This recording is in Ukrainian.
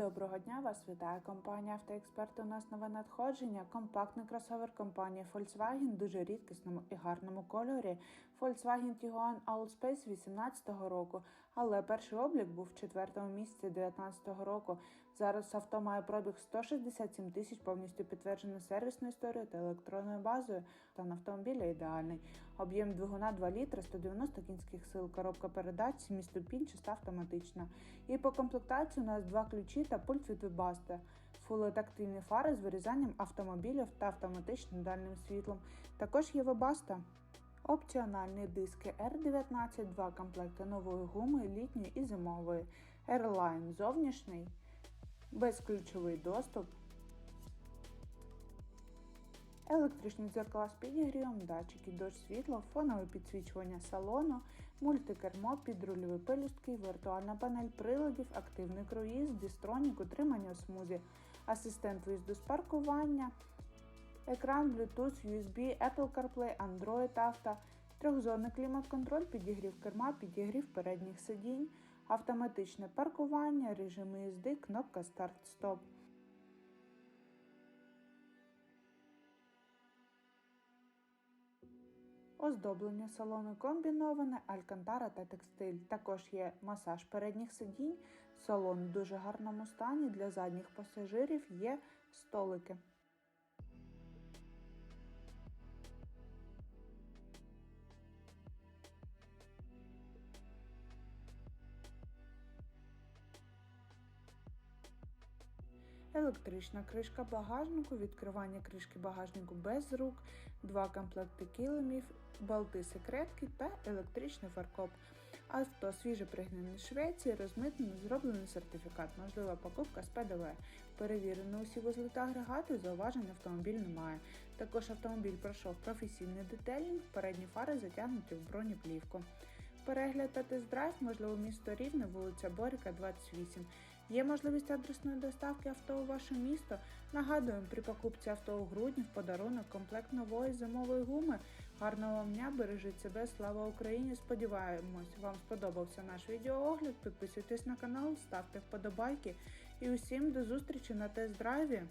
Доброго дня, вас вітає компанія Автоексперт. У нас нове надходження. Компактний кросовер компанії Volkswagen дуже рідкісному і гарному кольорі. Volkswagen Tiguan Allspace 2018 року, але перший облік був в четвертому місяці 2019 року. Зараз авто має пробіг 167 тисяч, повністю підтверджено сервісною історією та електронною базою. Стан автомобіля ідеальний. Об'єм двигуна 2 літри, 190 кінських сил, коробка передач, 7 ступінь, чиста автоматична. І по комплектації у нас два ключі та пульт від Webasto. Фулотактильні фари з вирізанням автомобілів та автоматичним дальним світлом. Також є Webasto. Опціональні диски R19, два комплекти нової гуми, літньої і зимової. Airline зовнішній, безключовий доступ. Електричні дзеркала з підігрівом, датчики дощ світло, фонове підсвічування салону, мультикермо, підрульові пелюстки, віртуальна панель приладів, активний круїз, дістронік, утримання смузі, асистент виїзду з паркування, екран Bluetooth, USB, Apple CarPlay, Android Auto, трьохзонний клімат-контроль, підігрів керма, підігрів передніх сидінь, автоматичне паркування, режими їзди, кнопка старт-стоп. Оздоблення салону комбіноване, алькантара та текстиль. Також є масаж передніх сидінь. Салон в дуже гарному стані. Для задніх пасажирів є столики. Електрична кришка багажнику, відкривання кришки багажнику без рук, два комплекти килимів, болти секретки та електричний фаркоп. Авто свіже пригнаний з Швеції, розмитнений, зроблений сертифікат, можлива покупка з ПДВ. Перевірено усі вузли та агрегати, зауважень автомобіль немає. Також автомобіль пройшов професійний детелінг, передні фари затягнуті в бронеплівку. Перегляд та тест-драйв, можливо, місто Рівне, вулиця Боріка, 28. Є можливість адресної доставки авто у ваше місто. Нагадуємо, при покупці авто у грудні в подарунок комплект нової зимової гуми. Гарного вам дня, бережіть себе, слава Україні! Сподіваємось, вам сподобався наш відеоогляд. Підписуйтесь на канал, ставте вподобайки і усім до зустрічі на тест-драйві.